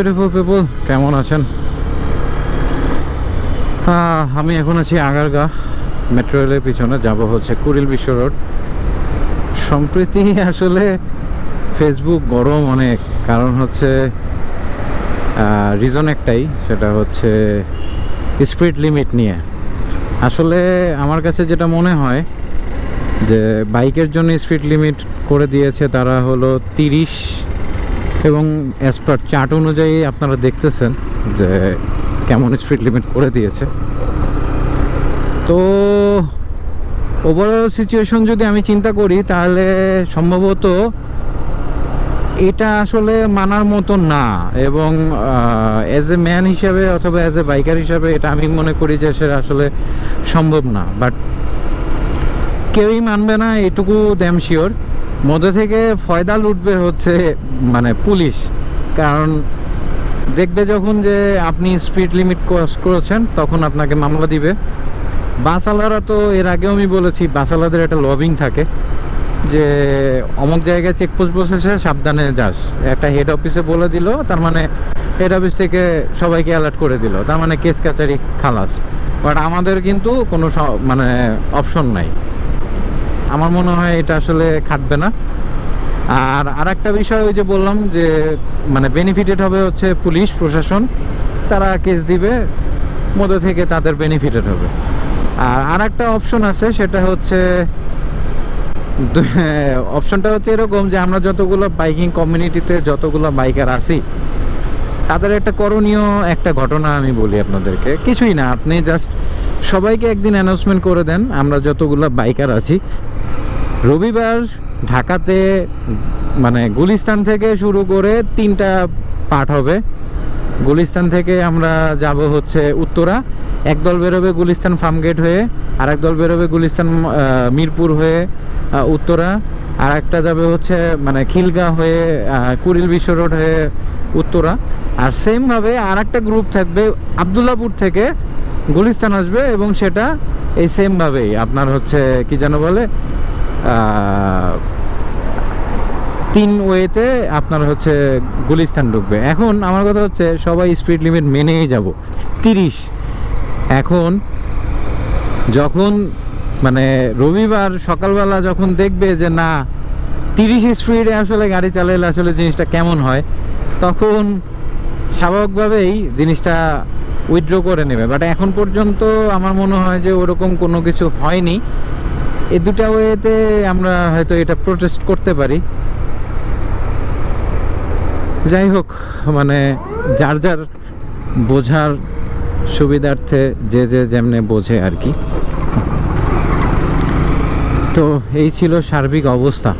Beautiful people, কেমন আছেন? আমি এখন আছি আগারগা মেট্রো রেলের পিছনে, যাব হচ্ছে কুড়িল বিশ্ব রোড সম্প্রতি আসলে ফেসবুক গরম অনেক, কারণ হচ্ছে রিজন একটাই, সেটা হচ্ছে স্পিড লিমিট নিয়ে। আসলে আমার কাছে যেটা মনে হয়, যে বাইকের জন্য স্পিড লিমিট করে দিয়েছে তারা হলো তিরিশ এবং অ্যাজ পার চার্ট অনুযায়ী আপনারা দেখতেছেন যে কেমন স্পিড লিমিট করে দিয়েছে। তো ওভারঅল সিচুয়েশন যদি আমি চিন্তা করি, তাহলে সম্ভবত এটা আসলে মানার মতো না এবং অ্যাজ এ ম্যান হিসাবে অথবা অ্যাজ এ বাইকার হিসাবে এটা আমি মনে করি যে সেটা আসলে সম্ভব না। বাট কেউই মানবে না, এটুকু দ্যাম শিওর মধ্যে থেকে ফয়দা লুটবে হচ্ছে মানে পুলিশ। কারণ দেখবে যখন যে আপনি স্পিড লিমিট ক্রস করেছেন, তখন আপনাকে মামলা দিবে। বাসালারা তো এর আগেও আমি বলেছি বাসালাদের একটা লবিং থাকে যে অমুক জায়গায় চেকপোস্ট বসেছে, সাবধানে যাস। একটা হেড অফিসে বলে দিল, তার মানে হেড অফিস থেকে সবাইকে অ্যালার্ট করে দিল। তার মানে কেস কাচারি খালাস। বাট আমাদের কিন্তু কোনো মানে অপশন নাই। আমার মনে হয় এটা আসলে খাটবে না। আর আরেকটা বিষয় ওই যে বললাম যে মানে বেনিফিটেড হবে হচ্ছে পুলিশ, প্রশাসন। তারা কেস দিবে, মধ্যে থেকে তাদের বেনিফিটেড হবে। আর আরেকটা অপশন আছে, সেটা হচ্ছে অপশনটা হচ্ছে এরকম যে, আমরা যতগুলো বাইকিং কমিউনিটিতে যতগুলো বাইকার আছি, তাদের একটা করণীয় একটা ঘটনা আমি বলি আপনাদেরকে। কিছুই না, আপনি জাস্ট সবাইকে একদিন অ্যানাউন্সমেন্ট করে দেন, আমরা যতগুলো বাইকার আছি। রবিবার ঢাকাতে মানে গুলিস্তান থেকে শুরু করে তিনটা পার্ট হবে। গুলিস্তান থেকে আমরা যাব হচ্ছে উত্তরা। একদল বেরোবে গুলিস্তান ফার্মগেট হয়ে আর একদল বেরোবে গুলিস্তান মিরপুর হয়ে উত্তরা। আর একটা যাবে হচ্ছে মানে খিলগা হয়ে কুড়িল বিশ্ব রোড হয়ে উত্তরা। আর সেমভাবে আর একটা গ্রুপ থাকবে আবদুল্লাপুর থেকে গুলিস্তান আসবে এবং সেটা এই সেমভাবেই আপনার হচ্ছে কি যেন বলে তিন ওয়েতে আপনার হচ্ছে গুলিস্তান ঢুকবে। এখন আমার কথা হচ্ছে সবাই স্পিড লিমিট মেনেই যাব। তিরিশ। এখন যখন মানে রবিবার সকালবেলা যখন দেখবে যে না, তিরিশ স্পিডে আসলে গাড়ি চালাইলে আসলে জিনিসটা কেমন হয়, তখন স্বাভাবিকভাবেই জিনিসটা উইথড্র করে নেবে। বাট এখন পর্যন্ত আমার মনে হয় যে ওরকম কোনো কিছু হয়নি। এই দুটা ওয়েতে আমরা হয়তো এটা প্রোটেস্ট করতে পারি। যাই হোক মানে যার যার বোঝার সুবিধার্থে যে যে যেমনে বোঝে আর কি। তো এই ছিল সার্বিক অবস্থা।